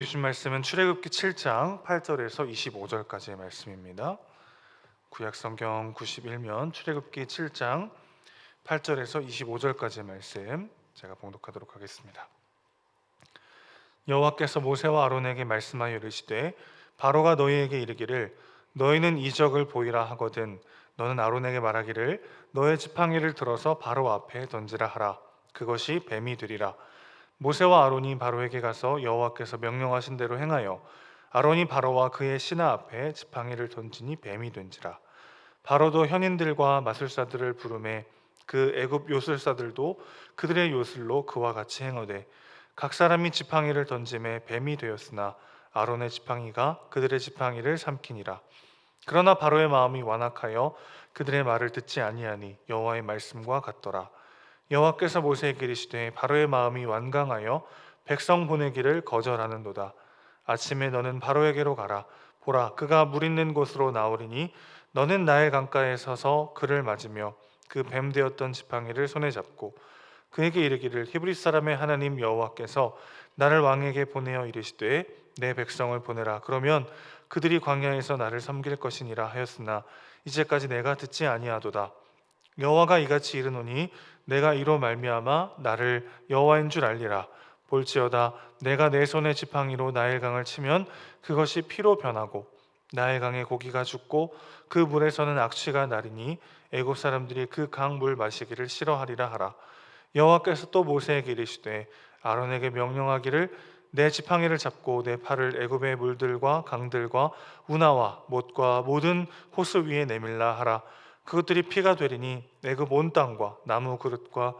주신 말씀은 출애굽기 7장 8절에서 25절까지의 말씀입니다. 구약 성경 91면 출애굽기 7장 8절에서 25절까지의 말씀 제가 봉독하도록 하겠습니다. 여호와께서 모세와 아론에게 말씀하여 이르시되 바로가 너희에게 이르기를 너희는 이적을 보이라 하거든 너는 아론에게 말하기를 너의 지팡이를 들어서 바로 앞에 던지라 하라 그것이 뱀이 되리라 모세와 아론이 바로에게 가서 여호와께서 명령하신 대로 행하여 아론이 바로와 그의 신하 앞에 지팡이를 던지니 뱀이 된지라. 바로도 현인들과 마술사들을 부르매 그 애굽 요술사들도 그들의 요술로 그와 같이 행하되 각 사람이 지팡이를 던짐에 뱀이 되었으나 아론의 지팡이가 그들의 지팡이를 삼키니라. 그러나 바로의 마음이 완악하여 그들의 말을 듣지 아니하니 여호와의 말씀과 같더라 여호와께서 모세에게 이르시되 바로의 마음이 완강하여 백성 보내기를 거절하는도다. 아침에 너는 바로에게로 가라. 보라 그가 물 있는 곳으로 나오리니 너는 나의 강가에 서서 그를 맞으며 그 뱀 되었던 지팡이를 손에 잡고 그에게 이르기를 히브리 사람의 하나님 여호와께서 나를 왕에게 보내어 이르시되 내 백성을 보내라. 그러면 그들이 광야에서 나를 섬길 것이니라 하였으나 이제까지 내가 듣지 아니하도다 여호와가 이같이 이르노니 내가 이로 말미암아 나를 여호와인 줄 알리라. 볼지어다 내가 내 손의 지팡이로 나일 강을 치면 그것이 피로 변하고 나일 강에 고기가 죽고 그 물에서는 악취가 나리니 애굽 사람들이 그 강 물 마시기를 싫어하리라 하라. 여호와께서 또 모세에게 이르시되 아론에게 명령하기를 내 지팡이를 잡고 내 팔을 애굽의 물들과 강들과 운하와 못과 모든 호수 위에 내밀라 하라 그것들이 피가 되리니 애굽 온 땅과 나무 그릇과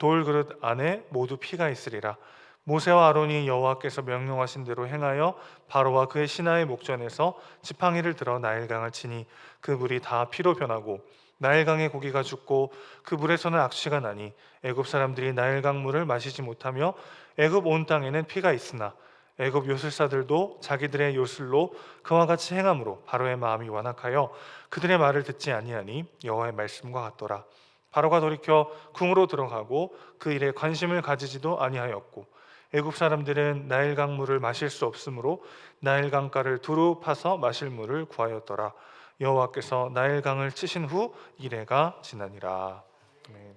돌 그릇 안에 모두 피가 있으리라. 모세와 아론이 여호와께서 명령하신 대로 행하여 바로와 그의 신하의 목전에서 지팡이를 들어 나일강을 치니 그 물이 다 피로 변하고 나일강의 고기가 죽고 그 물에서는 악취가 나니 애굽 사람들이 나일강 물을 마시지 못하며 애굽 온 땅에는 피가 있으나 애굽 요술사들도 자기들의 요술로 그와 같이 행함으로 바로의 마음이 완악하여 그들의 말을 듣지 아니하니 여호와의 말씀과 같더라. 바로가 돌이켜 궁으로 들어가고 그 일에 관심을 가지지도 아니하였고 애굽 사람들은 나일강 물을 마실 수 없으므로 나일강가를 두루 파서 마실 물을 구하였더라. 여호와께서 나일강을 치신 후 이래가 지나니라. 아멘.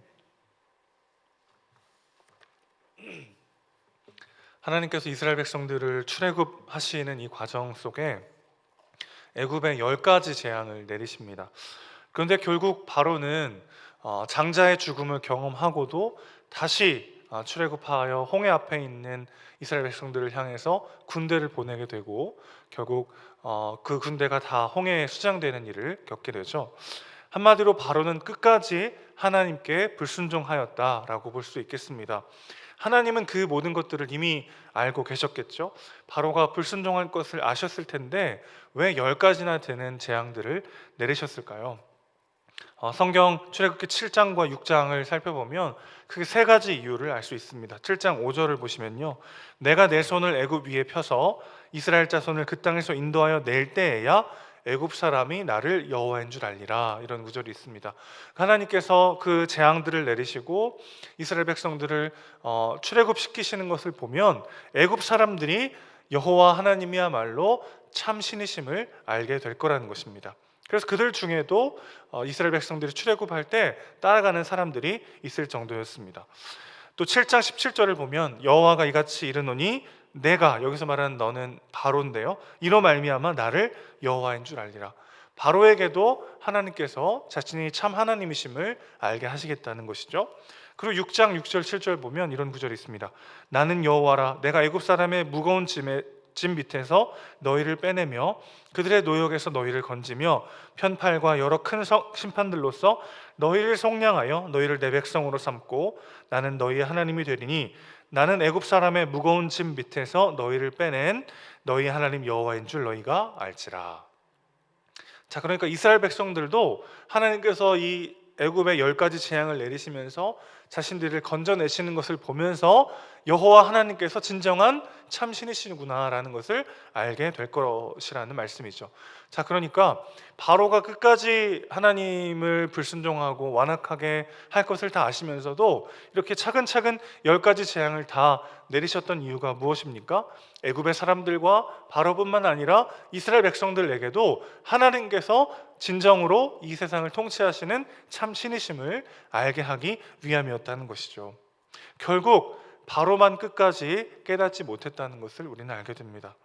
하나님께서 이스라엘 백성들을 출애굽하시는 이 과정 속에 애굽의 열 가지 재앙을 내리십니다. 그런데 결국 바로는 어, 장자의 죽음을 경험하고도 다시 어, 출애굽하여 홍해 앞에 있는 이스라엘 백성들을 향해서 군대를 보내게 되고 결국 어, 그 군대가 다 홍해에 수장되는 일을 겪게 되죠. 한마디로 바로는 끝까지 하나님께 불순종하였다라고 볼 수 있겠습니다. 하나님은 그 모든 것들을 이미 알고 계셨겠죠. 바로가 불순종할 것을 아셨을 텐데 왜 열 가지나 되는 재앙들을 내리셨을까요? 어, 성경 출애굽기 7장과 6장을 살펴보면 크게 세 가지 이유를 알 수 있습니다. 7장 5절을 보시면요. 내가 내 손을 애굽 위에 펴서 이스라엘 자손을 그 땅에서 인도하여 낼 때에야 애굽 사람이 나를 여호와인 줄 알리라 이런 구절이 있습니다. 하나님께서 그 재앙들을 내리시고 이스라엘 백성들을 어, 출애굽 시키시는 것을 보면 애굽 사람들이 여호와 하나님이야말로 참 신이심을 알게 될 거라는 것입니다. 그래서 그들 중에도 어, 이스라엘 백성들이 출애굽할 때 따라가는 사람들이 있을 정도였습니다. 또 7장 17절을 보면 여호와가 이같이 이르노니 내가 여기서 말하는 너는 바로인데요. 이로 말미암아 나를 여호와인 줄 알리라. 바로에게도 하나님께서 자신이 참 하나님이심을 알게 하시겠다는 것이죠. 그리고 6장 6절 7절 보면 이런 구절이 있습니다. 나는 여호와라 내가 애굽 사람의 무거운 짐에 짐 밑에서 너희를 빼내며 그들의 노역에서 너희를 건지며 편팔과 여러 큰 심판들로서 너희를 속량하여 너희를 내 백성으로 삼고 나는 너희의 하나님이 되리니 나는 애굽 사람의 무거운 짐 밑에서 너희를 빼낸 너희 하나님 여호와인 줄 너희가 알지라. 자, 그러니까 이스라엘 백성들도 하나님께서 이 애굽의 열 가지 재앙을 내리시면서 자신들을 건져내시는 것을 보면서 여호와 하나님께서 진정한 참신이시구나라는 것을 알게 될 것이라는 말씀이죠. 자, 그러니까 바로가 끝까지 하나님을 불순종하고 완악하게 할 것을 다 아시면서도 이렇게 차근차근 열 가지 재앙을 다 내리셨던 이유가 무엇입니까? 애굽의 사람들과 바로뿐만 아니라 이스라엘 백성들에게도 하나님께서 진정으로 이 세상을 통치하시는 참 신이심을 알게 하기 위함이었다는 것이죠. 결국 바로만 끝까지 깨닫지 못했다는 것을 우리는 알게 됩니다.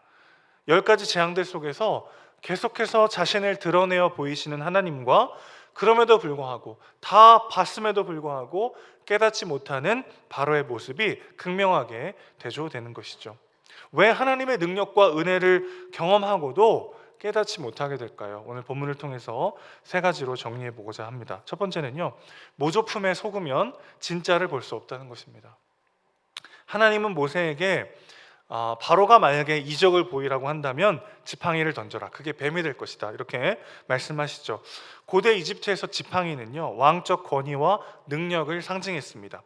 열 가지 재앙들 속에서 계속해서 자신을 드러내어 보이시는 하나님과 그럼에도 불구하고 다 봤음에도 불구하고 깨닫지 못하는 바로의 모습이 극명하게 대조되는 것이죠. 왜 하나님의 능력과 은혜를 경험하고도 깨닫지 못하게 될까요? 오늘 본문을 통해서 세 가지로 정리해 보고자 합니다. 첫 번째는요, 모조품에 속으면 진짜를 볼 수 없다는 것입니다. 하나님은 모세에게 아, 바로가 만약에 이적을 보이라고 한다면 지팡이를 던져라. 그게 뱀이 될 것이다. 이렇게 말씀하시죠. 고대 이집트에서 지팡이는요 왕적 권위와 능력을 상징했습니다.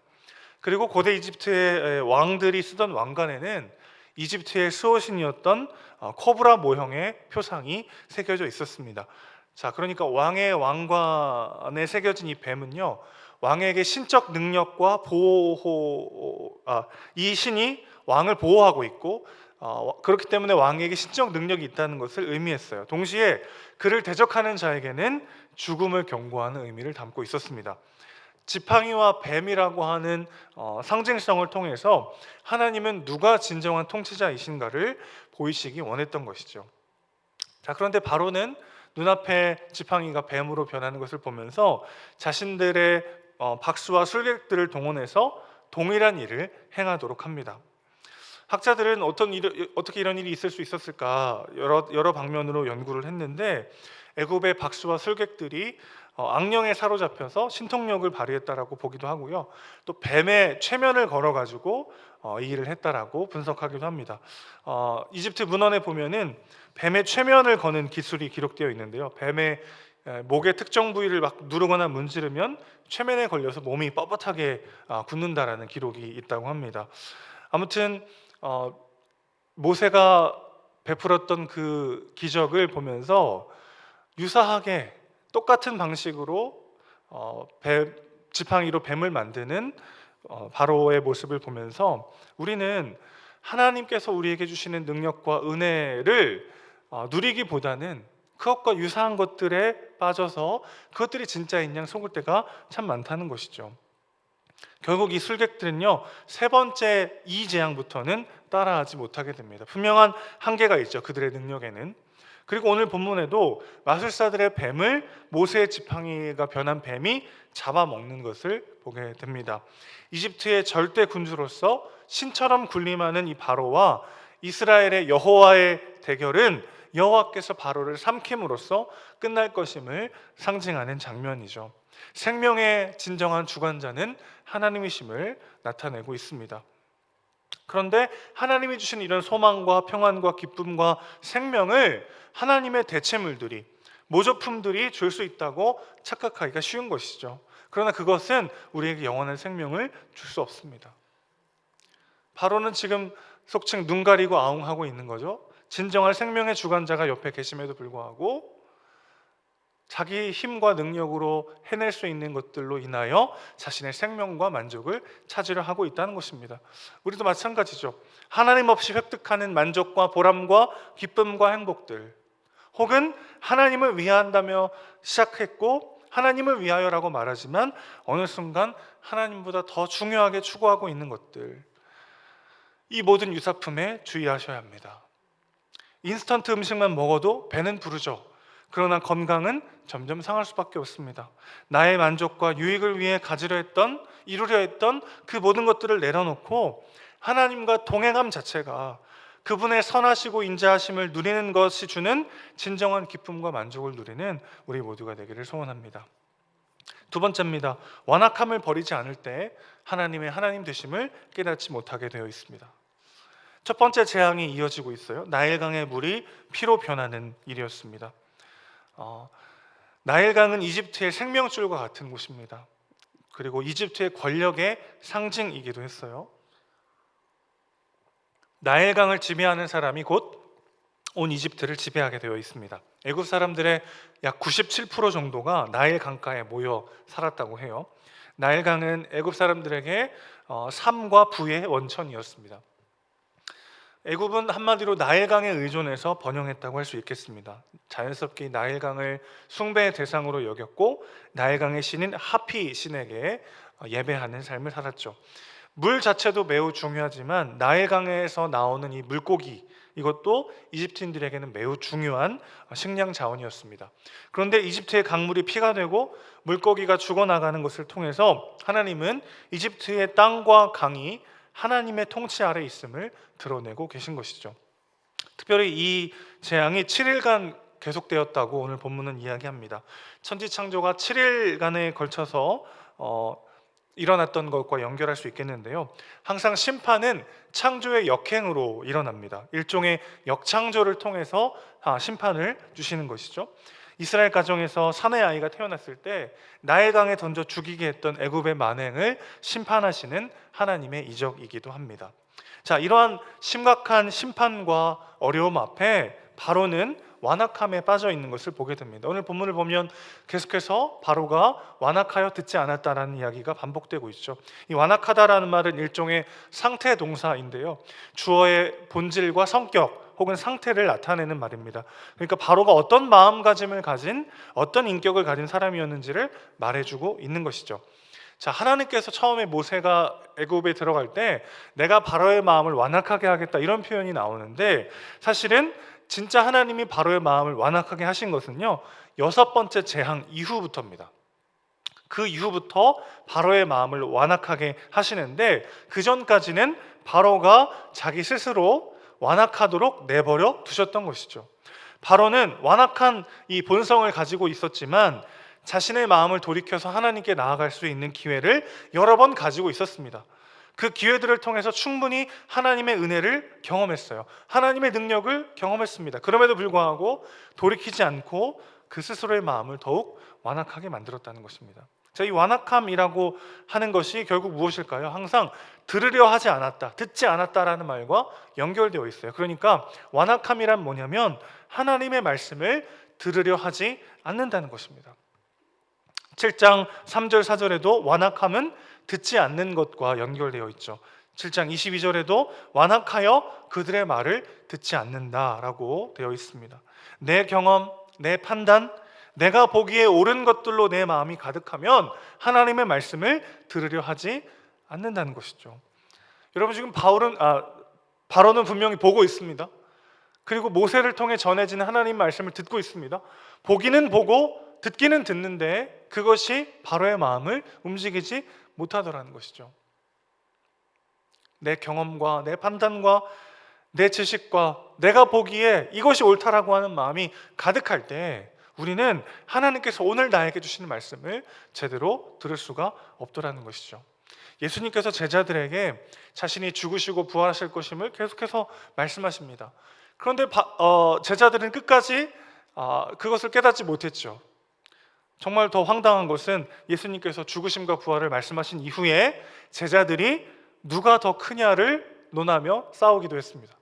그리고 고대 이집트의 왕들이 쓰던 왕관에는 이집트의 수호신이었던 어, 코브라 모형의 표상이 새겨져 있었습니다. 자, 그러니까 왕의 왕관에 새겨진 이 뱀은요 왕에게 신적 능력과 보호 아, 이 신이 왕을 보호하고 있고 어, 그렇기 때문에 왕에게 신적 능력이 있다는 것을 의미했어요. 동시에 그를 대적하는 자에게는 죽음을 경고하는 의미를 담고 있었습니다. 지팡이와 뱀이라고 하는 어, 상징성을 통해서 하나님은 누가 진정한 통치자이신가를 보이시기 원했던 것이죠. 자 그런데 바로는 눈앞에 지팡이가 뱀으로 변하는 것을 보면서 자신들의 어, 박수와 술객들을 동원해서 동일한 일을 행하도록 합니다. 학자들은 어떤 일, 어떻게 이런 일이 있을 수 있었을까 여러 여러 방면으로 연구를 했는데 애굽의 박수와 술객들이 어, 악령에 사로잡혀서 신통력을 발휘했다라고 보기도 하고요. 또 뱀의 최면을 걸어가지고 어, 이 일을 했다라고 분석하기도 합니다. 어, 이집트 문헌에 보면은 뱀의 최면을 거는 기술이 기록되어 있는데요. 뱀의 목의 특정 부위를 막 누르거나 문지르면 최면에 걸려서 몸이 뻣뻣하게 아, 굳는다라는 기록이 있다고 합니다. 아무튼 어, 모세가 베풀었던 그 기적을 보면서 유사하게 똑같은 방식으로 어, 배, 지팡이로 뱀을 만드는 어, 바로의 모습을 보면서 우리는 하나님께서 우리에게 주시는 능력과 은혜를 어, 누리기보다는 그것과 유사한 것들에 빠져서 그것들이 진짜인 양 속을 때가 참 많다는 것이죠. 결국 이 술객들은요 세 번째 이 재앙부터는 따라하지 못하게 됩니다. 분명한 한계가 있죠 그들의 능력에는. 그리고 오늘 본문에도 마술사들의 뱀을 모세의 지팡이가 변한 뱀이 잡아먹는 것을 보게 됩니다. 이집트의 절대 군주로서 신처럼 군림하는 이 바로와 이스라엘의 여호와의 대결은 여호와께서 바로를 삼킴으로써 끝날 것임을 상징하는 장면이죠. 생명의 진정한 주관자는 하나님이심을 나타내고 있습니다. 그런데 하나님이 주신 이런 소망과 평안과 기쁨과 생명을 하나님의 대체물들이 모조품들이 줄 수 있다고 착각하기가 쉬운 것이죠. 그러나 그것은 우리에게 영원한 생명을 줄 수 없습니다. 바로는 지금 속칭 눈 가리고 아웅하고 있는 거죠. 진정한 생명의 주관자가 옆에 계심에도 불구하고 자기 힘과 능력으로 해낼 수 있는 것들로 인하여 자신의 생명과 만족을 찾으려 하고 있다는 것입니다. 우리도 마찬가지죠. 하나님 없이 획득하는 만족과 보람과 기쁨과 행복들, 혹은 하나님을 위한다며 시작했고 하나님을 위하여라고 말하지만 어느 순간 하나님보다 더 중요하게 추구하고 있는 것들, 이 모든 유사품에 주의하셔야 합니다. 인스턴트 음식만 먹어도 배는 부르죠. 그러나 건강은 점점 상할 수밖에 없습니다. 나의 만족과 유익을 위해 가지려 했던 이루려 했던 그 모든 것들을 내려놓고 하나님과 동행함 자체가 그분의 선하시고 인자하심을 누리는 것이 주는 진정한 기쁨과 만족을 누리는 우리 모두가 되기를 소원합니다. 두 번째입니다. 완악함을 버리지 않을 때 하나님의 하나님 되심을 깨닫지 못하게 되어 있습니다. 첫 번째 재앙이 이어지고 있어요. 나일강의 물이 피로 변하는 일이었습니다. 어, 나일강은 이집트의 생명줄과 같은 곳입니다. 그리고 이집트의 권력의 상징이기도 했어요. 나일강을 지배하는 사람이 곧 온 이집트를 지배하게 되어 있습니다. 애굽 사람들의 약 97% 정도가 나일 강가에 모여 살았다고 해요. 나일강은 애굽 사람들에게 어, 삶과 부의 원천이었습니다. 애굽은 한마디로 나일강에 의존해서 번영했다고 할 수 있겠습니다. 자연스럽게 이 나일강을 숭배의 대상으로 여겼고 나일강의 신인 하피 신에게 어, 예배하는 삶을 살았죠. 물 자체도 매우 중요하지만 나일강에서 나오는 이 물고기 이것도 이집트인들에게는 매우 중요한 식량 자원이었습니다. 그런데 이집트의 강물이 피가 되고 물고기가 죽어나가는 것을 통해서 하나님은 이집트의 땅과 강이 하나님의 통치 아래 있음을 드러내고 계신 것이죠. 특별히 이 재앙이 7일간 계속되었다고 오늘 본문은 이야기합니다. 천지 창조가 7일간에 걸쳐서 어, 일어났던 것과 연결할 수 있겠는데요. 항상 심판은 창조의 역행으로 일어납니다. 일종의 역창조를 통해서 아, 심판을 주시는 것이죠. 이스라엘 가정에서 사내 아이가 태어났을 때 나일강에 던져 죽이게 했던 애굽의 만행을 심판하시는 하나님의 이적이기도 합니다. 자, 이러한 심각한 심판과 어려움 앞에 바로는 완악함에 빠져 있는 것을 보게 됩니다. 오늘 본문을 보면 계속해서 바로가 완악하여 듣지 않았다라는 이야기가 반복되고 있죠. 이 완악하다라는 말은 일종의 상태 동사인데요. 주어의 본질과 성격 혹은 상태를 나타내는 말입니다. 그러니까 바로가 어떤 마음가짐을 가진 어떤 인격을 가진 사람이었는지를 말해주고 있는 것이죠. 자, 하나님께서 처음에 모세가 애굽에 들어갈 때 내가 바로의 마음을 완악하게 하겠다 이런 표현이 나오는데 사실은 진짜 하나님이 바로의 마음을 완악하게 하신 것은요 여섯 번째 재앙 이후부터입니다. 그 이후부터 바로의 마음을 완악하게 하시는데 그 전까지는 바로가 자기 스스로 완악하도록 내버려 두셨던 것이죠. 바로는 완악한 이 본성을 가지고 있었지만 자신의 마음을 돌이켜서 하나님께 나아갈 수 있는 기회를 여러 번 가지고 있었습니다. 그 기회들을 통해서 충분히 하나님의 은혜를 경험했어요. 하나님의 능력을 경험했습니다. 그럼에도 불구하고 돌이키지 않고 그 스스로의 마음을 더욱 완악하게 만들었다는 것입니다. 자, 이 완악함이라고 하는 것이 결국 무엇일까요? 항상 들으려 하지 않았다, 듣지 않았다라는 말과 연결되어 있어요. 그러니까 완악함이란 뭐냐면 하나님의 말씀을 들으려 하지 않는다는 것입니다. 7장 3절 4절에도 완악함은 듣지 않는 것과 연결되어 있죠. 7장 22절에도 완악하여 그들의 말을 듣지 않는다라고 되어 있습니다. 내 경험, 내 판단, 내가 보기에 옳은 것들로 내 마음이 가득하면 하나님의 말씀을 들으려 하지 않는다는 것이죠. 여러분 지금 바울은 아 바로는 분명히 보고 있습니다. 그리고 모세를 통해 전해지는 하나님 말씀을 듣고 있습니다. 보기는 보고 듣기는 듣는데 그것이 바로의 마음을 움직이지 못하더라는 것이죠. 내 경험과 내 판단과 내 지식과 내가 보기에 이것이 옳다라고 하는 마음이 가득할 때 우리는 하나님께서 오늘 나에게 주시는 말씀을 제대로 들을 수가 없더라는 것이죠. 예수님께서 제자들에게 자신이 죽으시고 부활하실 것임을 계속해서 말씀하십니다. 그런데 어, 제자들은 끝까지 아, 그것을 깨닫지 못했죠. 정말 더 황당한 것은 예수님께서 죽으심과 부활을 말씀하신 이후에 제자들이 누가 더 크냐를 논하며 싸우기도 했습니다.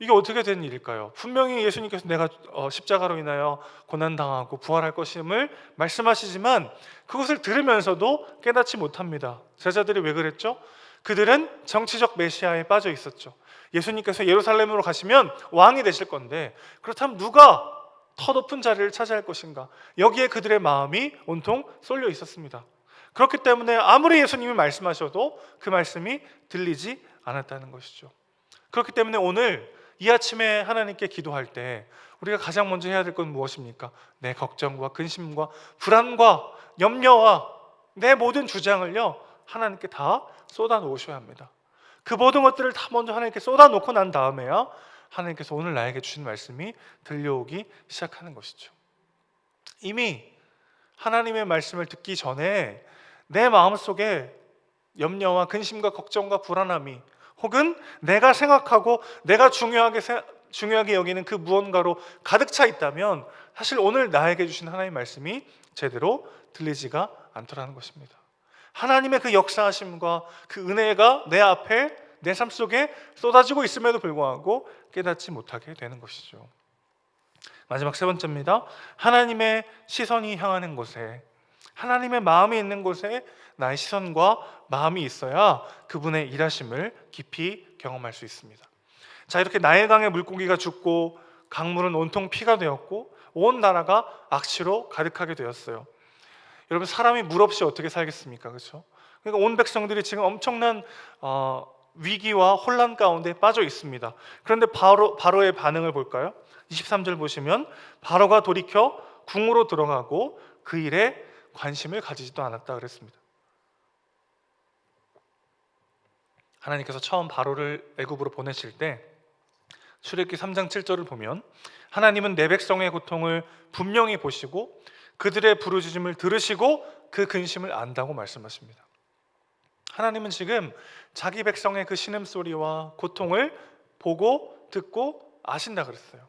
이게 어떻게 된 일일까요? 분명히 예수님께서 내가 어, 십자가로 인하여 고난당하고 부활할 것임을 말씀하시지만 그것을 들으면서도 깨닫지 못합니다. 제자들이 왜 그랬죠? 그들은 정치적 메시아에 빠져 있었죠. 예수님께서 예루살렘으로 가시면 왕이 되실 건데 그렇다면 누가 더 높은 자리를 차지할 것인가? 여기에 그들의 마음이 온통 쏠려 있었습니다. 그렇기 때문에 아무리 예수님이 말씀하셔도 그 말씀이 들리지 않았다는 것이죠. 그렇기 때문에 오늘 이 아침에 하나님께 기도할 때 우리가 가장 먼저 해야 될 건 무엇입니까? 내 걱정과 근심과 불안과 염려와 내 모든 주장을요 하나님께 다 쏟아 놓으셔야 합니다. 그 모든 것들을 다 먼저 하나님께 쏟아 놓고 난 다음에야 하나님께서 오늘 나에게 주신 말씀이 들려오기 시작하는 것이죠. 이미 하나님의 말씀을 듣기 전에 내 마음속에 염려와 근심과 걱정과 불안함이 혹은 내가 생각하고 내가 중요하게 중요하게 여기는 그 무언가로 가득 차 있다면 사실 오늘 나에게 주신 하나님의 말씀이 제대로 들리지가 않더라는 것입니다. 하나님의 그 역사하심과 그 은혜가 내 앞에 내 삶 속에 쏟아지고 있음에도 불구하고 깨닫지 못하게 되는 것이죠. 마지막 세 번째입니다. 하나님의 시선이 향하는 곳에 하나님의 마음이 있는 곳에 나의 시선과 마음이 있어야 그분의 일하심을 깊이 경험할 수 있습니다. 자, 이렇게 나일강의 물고기가 죽고 강물은 온통 피가 되었고 온 나라가 악취로 가득하게 되었어요. 여러분 사람이 물 없이 어떻게 살겠습니까? 그렇죠? 그러니까 온 백성들이 지금 엄청난 어, 위기와 혼란 가운데 빠져 있습니다. 그런데 바로 바로의 반응을 볼까요? 23절 보시면 바로가 돌이켜 궁으로 들어가고 그 일에 관심을 가지지도 않았다 그랬습니다. 하나님께서 처음 바로를 애굽으로 보내실 때 출애굽기 3장 7절을 보면 하나님은 내 백성의 고통을 분명히 보시고 그들의 부르짖음을 들으시고 그 근심을 안다고 말씀하십니다. 하나님은 지금 자기 백성의 그 신음 소리와 고통을 보고 듣고 아신다 그랬어요.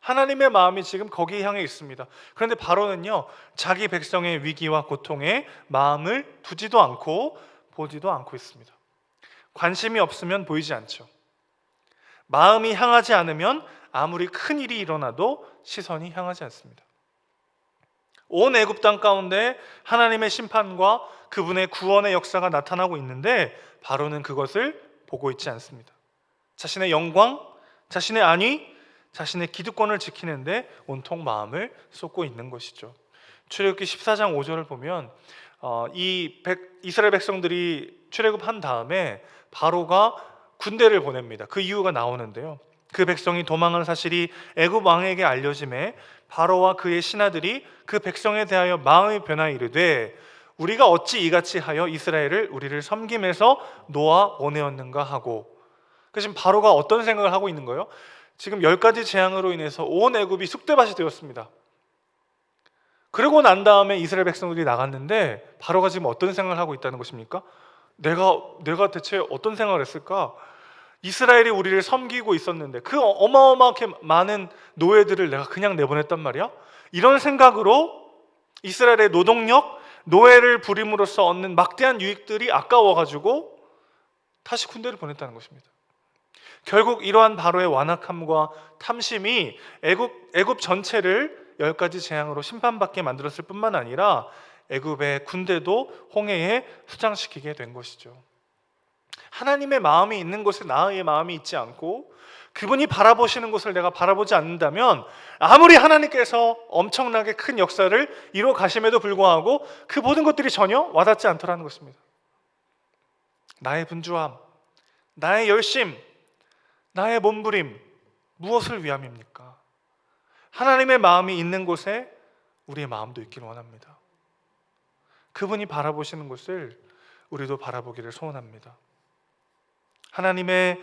하나님의 마음이 지금 거기에 향해 있습니다. 그런데 바로는요, 자기 백성의 위기와 고통에 마음을 두지도 않고 보지도 않고 있습니다. 관심이 없으면 보이지 않죠. 마음이 향하지 않으면 아무리 큰 일이 일어나도 시선이 향하지 않습니다. 온 애굽 땅 가운데 하나님의 심판과 그분의 구원의 역사가 나타나고 있는데 바로는 그것을 보고 있지 않습니다. 자신의 영광, 자신의 안위, 자신의 기득권을 지키는데 온통 마음을 쏟고 있는 것이죠. 출애굽기 14장 5절을 보면 어, 이 백, 이스라엘 백성들이 출애굽한 다음에 바로가 군대를 보냅니다. 그 이유가 나오는데요. 그 백성이 도망한 사실이 애굽 왕에게 알려짐에 바로와 그의 신하들이 그 백성에 대하여 마음이 변하 이르되 우리가 어찌 이같이 하여 이스라엘을 우리를 섬김에서 놓아 보내었는가 하고 그 지금 바로가 어떤 생각을 하고 있는 거예요? 지금 열 가지 재앙으로 인해서 온 애굽이 쑥대밭이 되었습니다. 그러고 난 다음에 이스라엘 백성들이 나갔는데 바로가 지금 어떤 생각을 하고 있다는 것입니까? 내가 내가 대체 어떤 생각을 했을까? 이스라엘이 우리를 섬기고 있었는데 그 어마어마하게 많은 노예들을 내가 그냥 내보냈단 말이야? 이런 생각으로 이스라엘의 노동력, 노예를 부림으로써 얻는 막대한 유익들이 아까워 가지고 다시 군대를 보냈다는 것입니다. 결국 이러한 바로의 완악함과 탐심이 애굽 애굽 전체를 열 가지 재앙으로 심판받게 만들었을 뿐만 아니라 애굽의 군대도 홍해에 수장시키게 된 것이죠. 하나님의 마음이 있는 곳에 나의 마음이 있지 않고 그분이 바라보시는 곳을 내가 바라보지 않는다면 아무리 하나님께서 엄청나게 큰 역사를 이루어 가심에도 불구하고 그 모든 것들이 전혀 와닿지 않더라는 것입니다. 나의 분주함, 나의 열심, 나의 몸부림 무엇을 위함입니까? 하나님의 마음이 있는 곳에 우리의 마음도 있기를 원합니다. 그분이 바라보시는 곳을 우리도 바라보기를 소원합니다. 하나님의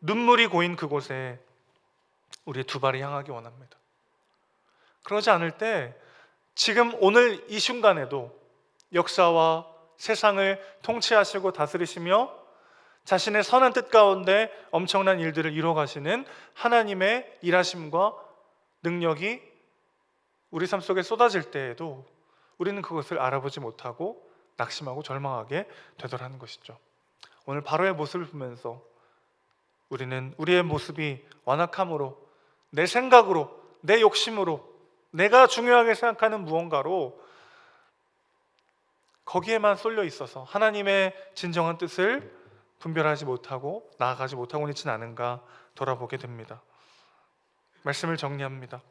눈물이 고인 그곳에 우리의 두 발이 향하기 원합니다. 그러지 않을 때 지금 오늘 이 순간에도 역사와 세상을 통치하시고 다스리시며 자신의 선한 뜻 가운데 엄청난 일들을 이루어 가시는 하나님의 일하심과 능력이 우리 삶 속에 쏟아질 때에도 우리는 그것을 알아보지 못하고 낙심하고 절망하게 되더라는 것이죠. 오늘 바로의 모습을 보면서 우리는 우리의 모습이 완악함으로 내 생각으로 내 욕심으로 내가 중요하게 생각하는 무언가로 거기에만 쏠려 있어서 하나님의 진정한 뜻을 분별하지 못하고 나아가지 못하고 있지는 않은가 돌아보게 됩니다. 말씀을 정리합니다.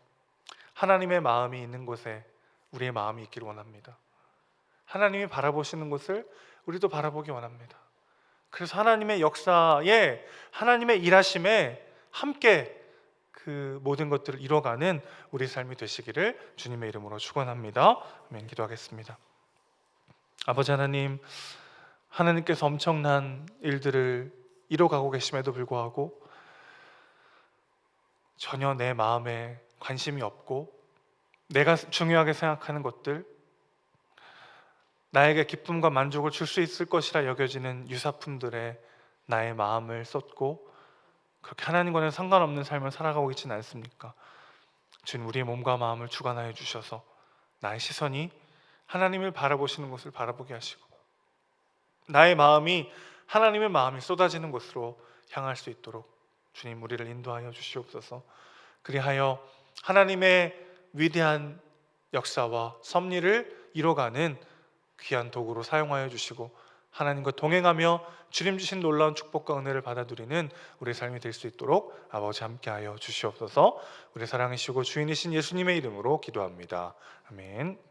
하나님의 마음이 있는 곳에 우리의 마음이 있기를 원합니다. 하나님이 바라보시는 곳을 우리도 바라보기 원합니다. 그래서 하나님의 역사에 하나님의 일하심에 함께 그 모든 것들을 이뤄가는 우리 삶이 되시기를 주님의 이름으로 축원합니다. 아멘. 기도하겠습니다. 아버지 하나님, 하나님께서 엄청난 일들을 이뤄가고 계심에도 불구하고 전혀 내 마음에 관심이 없고 내가 중요하게 생각하는 것들 나에게 기쁨과 만족을 줄 수 있을 것이라 여겨지는 유사품들에 나의 마음을 쏟고 그렇게 하나님과는 상관없는 삶을 살아가고 있지는 않습니까? 주님 우리의 몸과 마음을 주관하여 주셔서 나의 시선이 하나님을 바라보시는 것을 바라보게 하시고 나의 마음이 하나님의 마음이 쏟아지는 곳으로 향할 수 있도록 주님 우리를 인도하여 주시옵소서. 그리하여 하나님의 위대한 역사와 섭리를 이뤄가는 귀한 도구로 사용하여 주시고 하나님과 동행하며 주님 주신 놀라운 축복과 은혜를 받아 누리는 우리의 삶이 될 수 있도록 아버지 함께하여 주시옵소서. 우리 사랑이시고 주인이신 예수님의 이름으로 기도합니다. 아멘.